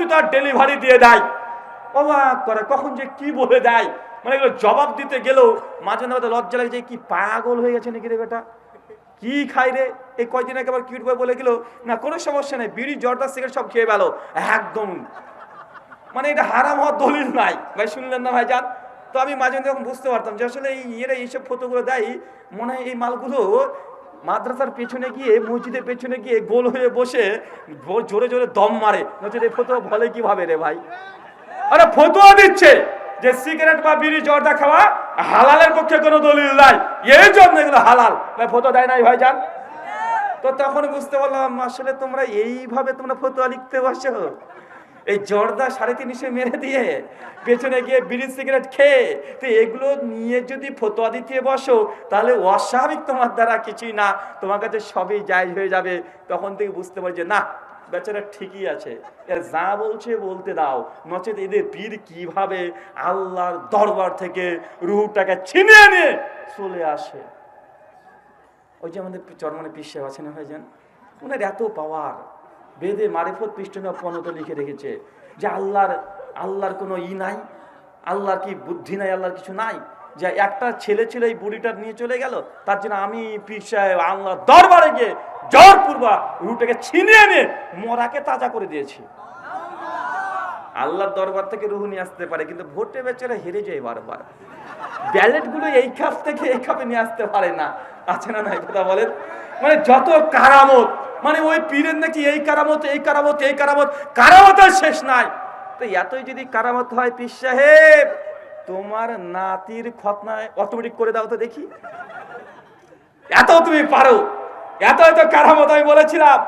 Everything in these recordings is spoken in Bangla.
কিছু তার ডেলিভারি দিয়ে দেয়। অবাক করে, কখন যে কি বলে দেয়। মানে এগুলো জবাব দিতে গেলেও মাঝে মাঝে লজ্জা লাগে যে কি পাগল হয়ে গেছে নাকি রে বেটা? কি খাই রে? এই কয়দিন আগে আবার কিউট বয় বলে গেল, না, কোনো সমস্যা নেই, বিড়ি, জর্দা, সিগারেট সব খেয়ে গেল একদম। মানে এটা হারাম হওয়ার দলিল নাই। ভাই, শুনলেন না ভাই যান তো আমি মাঝে মাঝে বুঝতে পারতাম যে আসলে এই ইয়েরা এইসব ফটোগুলো দেয়, মনে হয় এই মালগুলো মাদ্রাসার পেছনে গিয়ে, মসজিদের পেছনে গিয়ে গোল হয়ে বসে জোরে জোরে দম মারে। নচেত এই ফটো বলে কীভাবে রে ভাই? আরে ফতুয়া দিচ্ছে যে সিগারেট বা বিড়ি, জর্দা খাওয়া হালালের পক্ষে কোনো দলিল নাই। এই জন্য এগুলো হালাল। ভাই ফটো দেয় নাই ভাই যান তো তখন বুঝতে পারলাম, আসলে তোমরা এইভাবে তোমরা ফতুয়া লিখতে বসো। এই জর্দা সাড়ে তিনশো মেরে দিয়ে পেছনে গিয়ে বিড়ি সিগারেট খেয়ে, তো এগুলো নিয়ে যদি ফতোয়া দিতে বসো, তাহলে অস্বাভাবিক তোমার দ্বারা কিছুই না। তোমার কাছে সবই জায়জ হয়ে যাবে। তখন থেকে বুঝতে পারি যে, না, বেচারা ঠিকই আছে। যা বলছে বলতে দাও। নচেত এদের পীর কীভাবে আল্লাহর দরবার থেকে রুহটাকে ছিনিয়ে নিয়ে চলে আসে? ওই যে আমাদের চরমনে পিস সাহেব আছেন, ভাইজান? ওনার এত পাওয়ার। বেদে মারিফত পৃষ্ঠনে পনত লিখে রেখেছে যে আল্লাহর আল্লাহর কোনো ই নাই, আল্লাহর কি বুদ্ধি নাই, আল্লাহর কিছু নাই, যে একটা ছেলে ছিল এই বুড়িটা নিয়ে চলে গেল, তার জন্য আমি সাহেব আল্লাহ দরবারে গিয়ে জ্বর পূর্বা রুটাকে ছিনিয়ে নিয়ে মরাকে তাজা করে দিয়েছি। আল্লাহর দরবার থেকে রুহু নিয়ে আসতে পারে, কিন্তু ভোটে বেচারা হেরে যায় বারবার। ব্যালেটগুলো এই খাপ থেকে এই খাপে নিয়ে আসতে পারে না। আছে না না কথা বলেন? মানে যত কারামত মানে ওই পীরের নাকি এই কারামত এই কারামত এই কারামত। কারামতের শেষ নাই। তো এতই যদি কারামত হয় পীর সাহেব, তোমার নাতির খতনায় অটোমেটিক করে দাও তো দেখি। এত তুমি পারো। এত এত কারামত আমি বলেছিলাম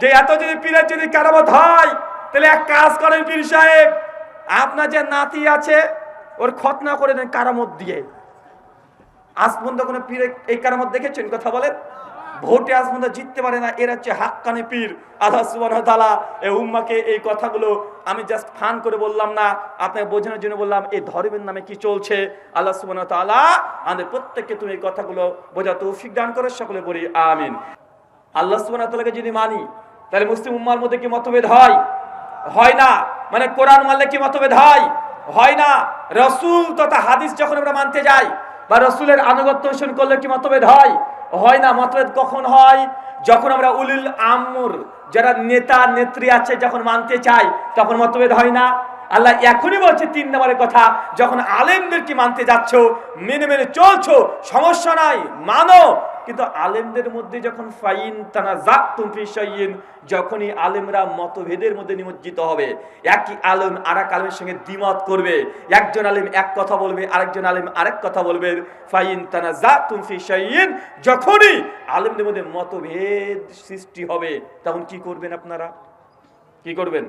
যে এত যদি পীরের যদি কারামত হয়, তাহলে এক কাজ করেন পীর সাহেব, আপনার যে নাতি আছে, ওর খতনা করে দেন কারামত দিয়ে। আজ পর্যন্ত কোনো পীর এই কারামত দেখেছেন? কথা বলেন। ভোটে আজ পর্যন্ত জিততে পারে না। এরা হচ্ছে হাক্কানি পীর। আল্লাহ তাআলা এই উম্মাকে এই কথাগুলো আমি জাস্ট ফান করে বললাম না, আপনাকে বোঝানোর জন্য বললাম, এই ধর্মের নামে কি চলছে? আল্লাহ তাআলা আমাদের প্রত্যেককে তুমি এই কথাগুলো বোঝা তৌফিক দান করে, সকলে বলি আমিন। আল্লাহ ওয়া যদি মানি, তাহলে মুসলিম উম্মার মধ্যে কি মতভেদ হয়? হয় না। মানে কোরআন মানলে কি মতভেদ হয়? হয় না। রসুল তথা হাদিস যখন আমরা মানতে যাই, বা রসুলের আনুগত্য করলে কি মতভেদ হয়? হয় না, মতভেদ কখন হয়? যখন আমরা উলিল আমর, যারা নেতা, নেত্রী আছে, যখন মানতে চাই তখন মতভেদ হয় না। আল্লাহ এখনই বলছে তিন নম্বরের কথা, যখন আলেমদেরকে মানতে যাচ্ছ, মেনে মেনে চলছো, সমস্যা নাই, মানো কিন্তু আলেমদের মধ্যে যখন ফাইন তানা জাত তুমফিসাইন যখনই আলেমরা মতভেদের মধ্যে নিমজ্জিত হবে, একই আলেম আর এক আলেমের সঙ্গে দ্বিমত করবে, একজন আলেম এক কথা বলবে, আরেকজন আলেম আরেক কথা বলবে, ফাইন তানা জাত তুমফিসাইন যখনই আলেমদের মধ্যে মতভেদ সৃষ্টি হবে, তখন কি করবেন আপনারা? কি করবেন?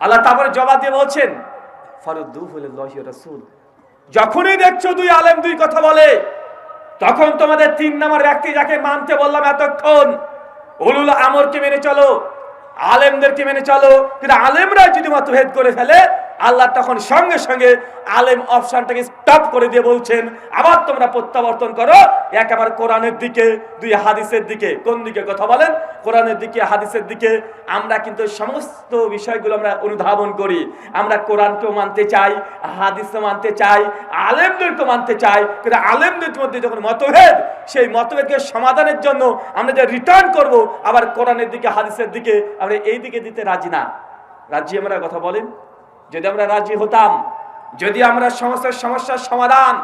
আল্লাহ তারপরে জবাব দিয়ে বলছেন, ফারুদ্দু হলে লহি রাসূল। যখনই দেখছ দুই আলেম দুই কথা বলে, তখন তোমাদের তিন নম্বর ব্যক্তি যাকে মানতে বললাম এতক্ষণ, উলুল আমরকে মেনে চলো, আলেমদেরকে মেনে চলো। কিন্তু আলেমরা যদি মতভেদ করে ফেলে আল্লাহ তখন সঙ্গে সঙ্গে আলেম অপশনটাকে স্টপ করে দিয়ে বলছেন, আবার তোমরা প্রত্যাবর্তন করো, একেবারে কোরআনের দিকে, দুই হাদিসের দিকে। কোন দিকে কথা বলেন? কোরআনের দিকে, হাদিসের দিকে। আমরা কিন্তু সমস্ত বিষয়গুলো আমরা অনুধাবন করি। আমরা কোরআনকেও মানতে চাই হাদিসও মানতে চাই, আলেমদেরকেও মানতে চাই। কিন্তু আলেমদের মধ্যে যখন মতভেদ, সেই মতভেদকে সমাধানের জন্য আমরা যে রিটার্ন করব, আবার কোরআনের দিকে, হাদিসের দিকে, আমরা এই দিকে দিতে রাজি না। রাজি আমরা কথা বলেন? যদি আমরা রাজি হতাম, যদি আমরা সমস্ত সমস্যার সমাধান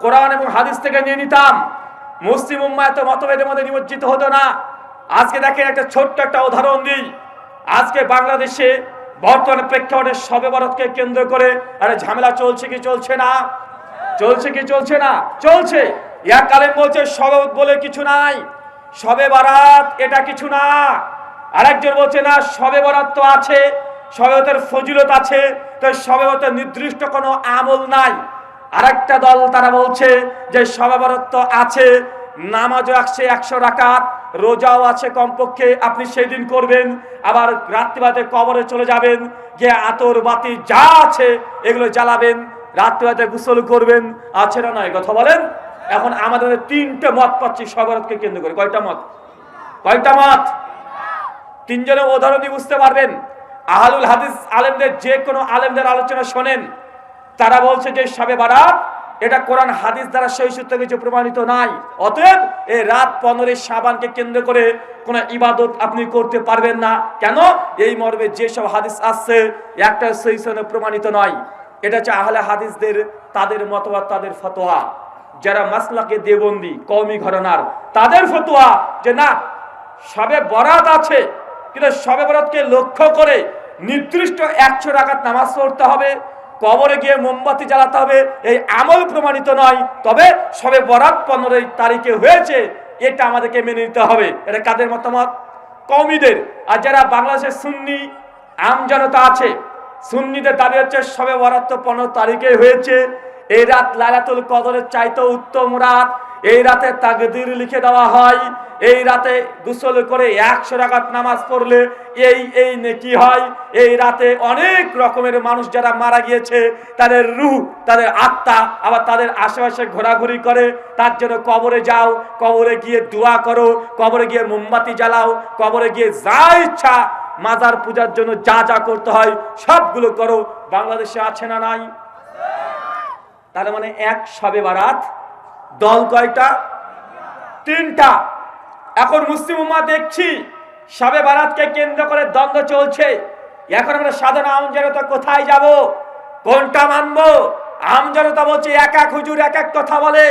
কোরআন এবং হাদিস থেকে নিয়ে নিতাম, মুসলিম উম্মা এত মতভেদের মধ্যে নিমজ্জিত হতো না। আজকে দেখেন একটা ছোট্ট একটা উদাহরণ দিই। আজকে বাংলাদেশে বর্তমানে প্রেক্ষাপটে সবে বরতকে কেন্দ্র করে, আরে ঝামেলা চলছে কি চলছে না? চলছে কি চলছে না? চলছে। ইয়া কালেম বলছে, সবে বলে কিছু নাই। সবে বারাত এটা কিছু না। আরেকজন বলছে, না, সবে বরাত তো আছে। সবেবতের ফজিলত আছে, তো সবেবতের নির্দিষ্ট কোনো আমল নাই। আরেকটা দল তারা বলছে যে সবেবরত আছে, নামাজও একশো একশো রাকাত, রোজাও আছে কমপক্ষে, আপনি সেই দিন করবেন, আবার রাত্রিবাদে কবরে চলে যাবেন, গিয়ে আতর, বাতি যা আছে এগুলো জ্বালাবেন, রাত্রিবাদে গোসল করবেন, আছে না নয় কথা বলেন? এখন আমাদের তিনটে মত পাচ্ছি সবরতকে কেন্দ্র করে। কয়টা মত? কয়টা মত? তিনজনে উদাহরণই বুঝতে পারবেন। আহলুল হাদিস আলেমদের যে কোনো আলেমদের আলোচনা শোনেন। তারা বলছে যে সবে বারাত, এটা কোরআন হাদিস দ্বারা সেই সূত্র কিছু প্রমাণিত নাই। অতএব এই রাত পনেরোই সাবানকে কেন্দ্র করে কোনো ইবাদত আপনি করতে পারবেন না। কেন? এই মর্মে যেসব হাদিস আসছে, একটা সেই প্রমাণিত নয়। এটা হচ্ছে আহলে হাদিসদের, তাদের মতবাদ, তাদের ফতোয়া। যারা মাসলাকে দেবন্দি কওমি ঘরানার, তাদের ফতোয়া যে, না সবে বরাত আছে। কিন্তু সবে বরাতকে লক্ষ্য করে নির্দিষ্ট একশো রাকাত নামাজ পড়তে হবে, কবরে গিয়ে মোমবাতি জ্বালাতে হবে, এই আমল প্রমাণিত নয়, তবে সবে বরাত পনেরোই তারিখে হয়েছে, এটা আমাদেরকে মেনে নিতে হবে। এটা কাদের মতামত? কৌমিদের আর যারা বাংলাদেশের সুন্নি, আম জনতা আছে, সুন্নিদের দাবি হচ্ছে সবে বরাত পনেরো তারিখে হয়েছে, এই রাত লালাতুল কদরের চাইতে উত্তম রাত এই রাতে তাকদির লিখে দেওয়া হয়। এই রাতে গোসল করে একশো রাকাত নামাজ পড়লে এই এই নেকি হয়। এই রাতে অনেক রকমের মানুষ যারা মারা গিয়েছে, তাদের রুহ, তাদের আত্মা আবার তাদের আশেপাশে ঘোরাঘুরি করে। তার জন্য কবরে যাও, কবরে গিয়ে দোয়া করো, কবরে গিয়ে মোমবাতি জ্বালাও, কবরে গিয়ে যা ইচ্ছা মাজার পূজার জন্য যা যা করতে হয়, সবগুলো করো। বাংলাদেশে আছে না নাই? তার মানে এক সবে বারাত দল কয়টা? তিনটা। এখন মুসলিম উম্মা দেখছি, সাবে বারাতকে কেন্দ্র করে দ্বন্দ্ব চলছে। এখন আমরা সাধারণ আমজনতা কোথায় যাব? কোনটা মানবো? আমজনতা বলছে, এক এক হুজুর এক এক কথা বলে।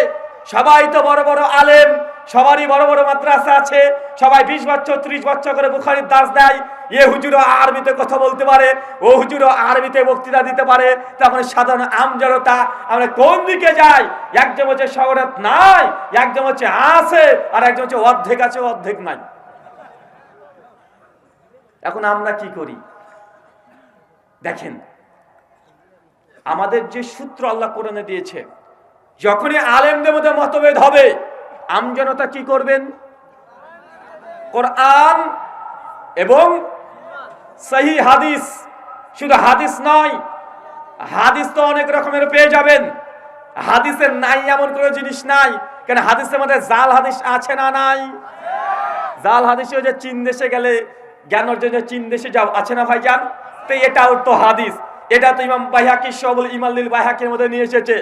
সবাই তো বড় বড় আলেম। সবারই বড় বড় মাদ্রাসা আছে। সবাই বিশ বছর, ত্রিশ বছর করে বুখারির দাস দেয়। এ হুজুরও আরবিতে কথা বলতে পারে, ও হুজুরও আরবিতে বক্তৃতা দিতে পারে। তখন সাধারণ আমজনতা, আমরা কোন দিকে যাই? একজন হচ্ছে শহরত নাই, একজন হচ্ছে আছে, আর একজন হচ্ছে অর্ধেক আছে, অর্ধেক নাই। এখন আমরা কি করি? দেখেন, আমাদের যে সূত্র আল্লাহ কোরআনে দিয়েছে, যখনই আলেমদের মধ্যে মতভেদ হবে আমজনতা কি করবেন? কোরআন এবং সহি হাদিস। শুধু হাদিস নয়, হাদিস তো অনেক রকমের পেয়ে যাবেন। হাদিসের নাই এমন কোনো জিনিস নাই। কেন হাদিসের মধ্যে জাল হাদিস আছে না নাই? জাল হাদিসে যে চীন দেশে গেলে জ্ঞান অর্জনে চীন দেশে যাও, আছে না ভাইজান? তো এটাও তো হাদিস। এটা তো ইমাম বাইহাকি সবল ইমাল্লিল বাইহাকির মধ্যে নিয়ে এসেছে।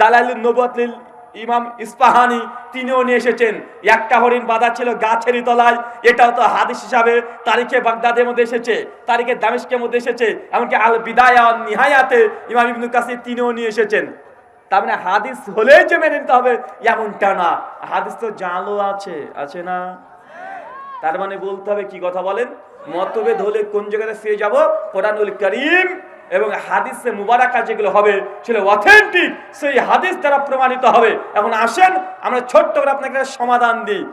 দালালুল নবুয়াতলিল ইমাম ইস্পাহানি তিনিও নিয়ে এসেছেন। একটা হরিণ বাঁধা ছিল গাছেরই তলায়। এটাও তো হাদিস হিসাবে তারিখে বাগদাদের মধ্যে এসেছে, তারিখে দামেশকের মধ্যে এসেছে। এমনকি আল বিদায়া নিহায়াতে ইমাম ইবনুল কাসির তিনিও নিয়ে এসেছেন। তার মানে হাদিস হলেই যে মেনে নিতে হবে, এমনটা না। হাদিস তো জালও আছে আছে না? তার মানে বলতে হবে কি কথা বলেন? মতভেদ হলে কোন জায়গাতে ফিরে যাব? কোরআনুল করিম এবং হাদিসে মুবারাকা যেগুলো হবে সেগুলো অথেন্টিক সেই হাদিস দ্বারা প্রমাণিত হবে। এখন আসেন, আমরা ছোট্ট করে আপনাকে সমাধান দিই।